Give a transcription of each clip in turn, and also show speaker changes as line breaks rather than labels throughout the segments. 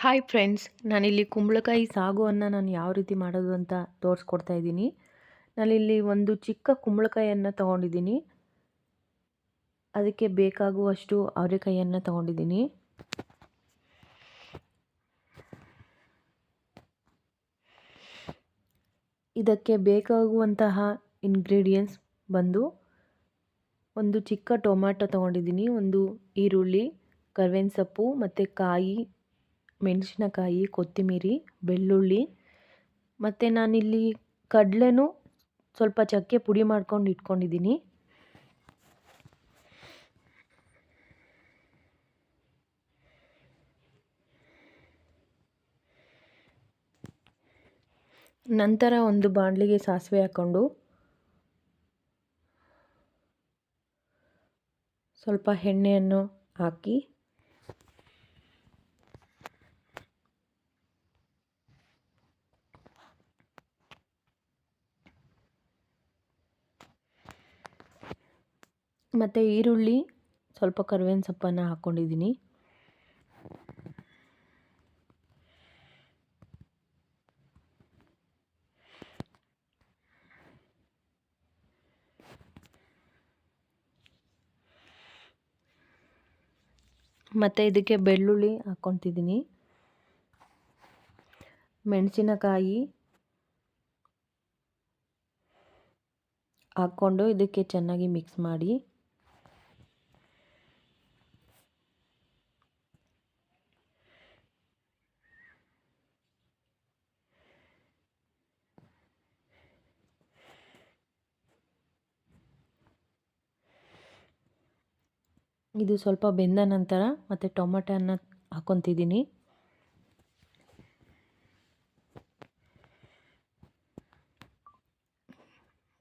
Hi friends ನಾನಿಲ್ಲಿ ಕುಂಬಳಕಾಯಿ ಸಾಗುವನ್ನು ನಾನು ಯಾವ ರೀತಿ ಮಾಡೋದು ಅಂತ ತೋರಿಸ್ಕೊಡ್ತಾ ಇದ್ದೀನಿ. ನಾನಿಲ್ಲಿ ಒಂದು ಚಿಕ್ಕ ಕುಂಬಳಕಾಯಿಯನ್ನು ತೊಗೊಂಡಿದ್ದೀನಿ. ಅದಕ್ಕೆ ಬೇಕಾಗುವಷ್ಟು ಅವರೆಕಾಯಿಯನ್ನು ತೊಗೊಂಡಿದ್ದೀನಿ. ಇದಕ್ಕೆ ಬೇಕಾಗುವಂತಹ ಇಂಗ್ರೀಡಿಯೆಂಟ್ಸ್ ಬಂದು ಒಂದು ಚಿಕ್ಕ ಟೊಮ್ಯಾಟೊ ತೊಗೊಂಡಿದ್ದೀನಿ. ಒಂದು ಈರುಳ್ಳಿ ಕರ್ಬೇವಿನ ಸೊಪ್ಪು ಮತ್ತು ಕಾಯಿ ಮೆಣಸಿನಕಾಯಿ, ಕೊತ್ತಿಮಿರಿ, ಬೆಳ್ಳುಳ್ಳಿ ಮತ್ತು ನಾನಿಲ್ಲಿ ಕಡಲೆನೂ ಸ್ವಲ್ಪ ಚಕ್ಕೆ ಪುಡಿ ಮಾಡ್ಕೊಂಡು ಇಟ್ಕೊಂಡಿದ್ದೀನಿ. ನಂತರ ಒಂದು ಬಾಣಲಿಗೆ ಸಾಸಿವೆ ಹಾಕ್ಕೊಂಡು ಸ್ವಲ್ಪ ಎಣ್ಣೆಯನ್ನು ಹಾಕಿ ಮತ್ತು ಈರುಳ್ಳಿ ಸ್ವಲ್ಪ ಕರಿಬೇವಿನ ಸೊಪ್ಪನ್ನು ಹಾಕ್ಕೊಂಡಿದ್ದೀನಿ ಮತ್ತು ಇದಕ್ಕೆ ಬೆಳ್ಳುಳ್ಳಿ ಹಾಕ್ಕೊತಿದ್ದೀನಿ ಮೆಣಸಿನಕಾಯಿ ಹಾಕ್ಕೊಂಡು ಇದಕ್ಕೆ ಚೆನ್ನಾಗಿ ಮಿಕ್ಸ್ ಮಾಡಿ. ಇದು ಸ್ವಲ್ಪ ಬೆಂದ ನಂತರ ಮತ್ತು ಟೊಮೊಟೊನ ಹಾಕೊತಿದ್ದೀನಿ.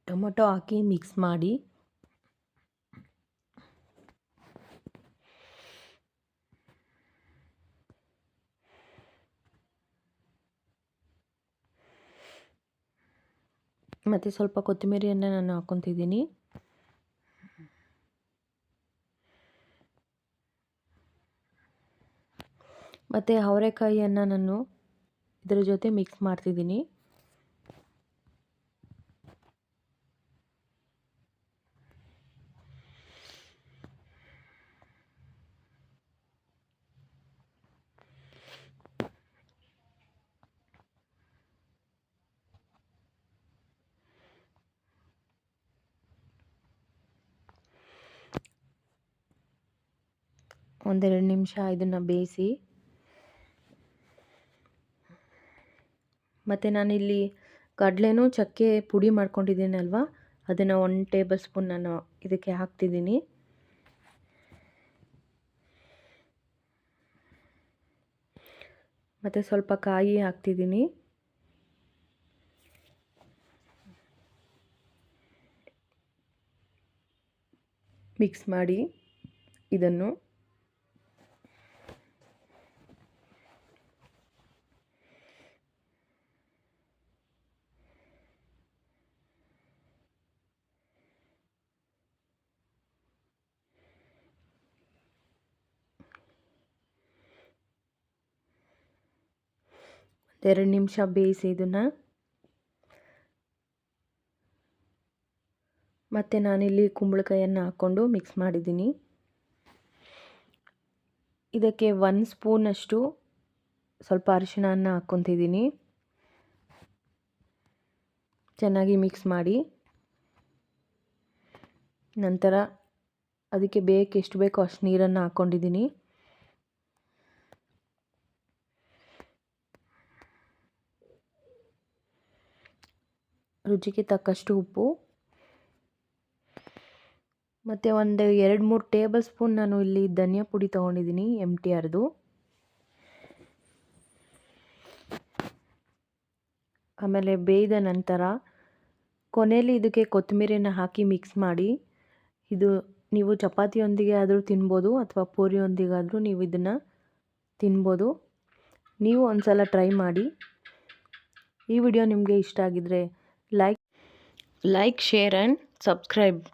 ಟೊಮೊಟೊ ಹಾಕಿ ಮಿಕ್ಸ್ ಮಾಡಿ. ಮತ್ತು ಸ್ವಲ್ಪ ಕೊತ್ತಂಬರಿಯನ್ನು ನಾನು ಹಾಕ್ಕೊತಿದ್ದೀನಿ ಮತ್ತು ಅವರೆಕಾಯಿಯನ್ನು ನಾನು ಇದರ ಜೊತೆ ಮಿಕ್ಸ್ ಮಾಡ್ತಿದ್ದೀನಿ. ಒಂದೆರಡು ನಿಮಿಷ ಇದನ್ನು ಬೇಯಿಸಿ ಮತ್ತು ನಾನಿಲ್ಲಿ ಕಡಲೆನೂ ಚಕ್ಕೆ ಪುಡಿ ಮಾಡ್ಕೊಂಡಿದ್ದೀನಲ್ವ? ಅದನ್ನು ಒನ್ ಟೇಬಲ್ ಸ್ಪೂನ್ ನಾನು ಇದಕ್ಕೆ ಹಾಕ್ತಿದ್ದೀನಿ. ಮತ್ತು ಸ್ವಲ್ಪ ಕಾಯಿ ಹಾಕ್ತಿದ್ದೀನಿ. ಮಿಕ್ಸ್ ಮಾಡಿ ಇದನ್ನು. ಎರಡು ನಿಮಿಷ ಬೇಯಿಸಿ ಇದನ್ನು ಮತ್ತು ನಾನಿಲ್ಲಿ ಕುಂಬಳಕಾಯಿಯನ್ನು ಹಾಕ್ಕೊಂಡು ಮಿಕ್ಸ್ ಮಾಡಿದ್ದೀನಿ. ಇದಕ್ಕೆ ಒನ್ ಸ್ಪೂನಷ್ಟು ಸ್ವಲ್ಪ ಅರಿಶಿಣವನ್ನು ಹಾಕ್ಕೊತಿದ್ದೀನಿ. ಚೆನ್ನಾಗಿ ಮಿಕ್ಸ್ ಮಾಡಿ. ನಂತರ ಅದಕ್ಕೆ ಬೇಕು ಎಷ್ಟು ಬೇಕೋ ಅಷ್ಟು ನೀರನ್ನು ಹಾಕ್ಕೊಂಡಿದ್ದೀನಿ. ರುಚಿಗೆ ತಕ್ಕಷ್ಟು ಉಪ್ಪು. ಮತ್ತು ಒಂದು ಎರಡು ಮೂರು ಟೇಬಲ್ ಸ್ಪೂನ್ ನಾನು ಇಲ್ಲಿ ಧನಿಯಾ ಪುಡಿ ತೊಗೊಂಡಿದ್ದೀನಿ ಎಂ ಟಿ ಆರ್ದು. ಆಮೇಲೆ ಬೇಯ್ದ ನಂತರ ಕೊನೆಯಲ್ಲಿ ಇದಕ್ಕೆ ಕೊತ್ತಂಬರಿನ ಹಾಕಿ ಮಿಕ್ಸ್ ಮಾಡಿ, ಇದು ನೀವು ಚಪಾತಿಯೊಂದಿಗೆ ಆದರೂ ತಿನ್ಬೋದು ಅಥವಾ ಪೂರಿಯೊಂದಿಗಾದರೂ ನೀವು ಇದನ್ನು ತಿನ್ಬೋದು. ನೀವು ಒಂದು ಸಲ ಟ್ರೈ ಮಾಡಿ. ಈ ವಿಡಿಯೋ ನಿಮಗೆ ಇಷ್ಟ ಆಗಿದರೆ like. Like share and subscribe